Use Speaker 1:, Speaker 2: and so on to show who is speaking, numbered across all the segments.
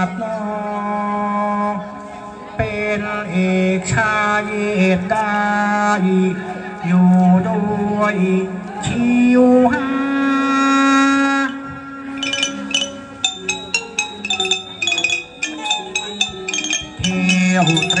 Speaker 1: ากน้อเป็นเอกชายเอกได้อยู่ด้วยชิวหาเที่ยวเตร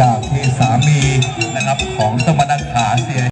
Speaker 2: จากที่สามีนะครับของต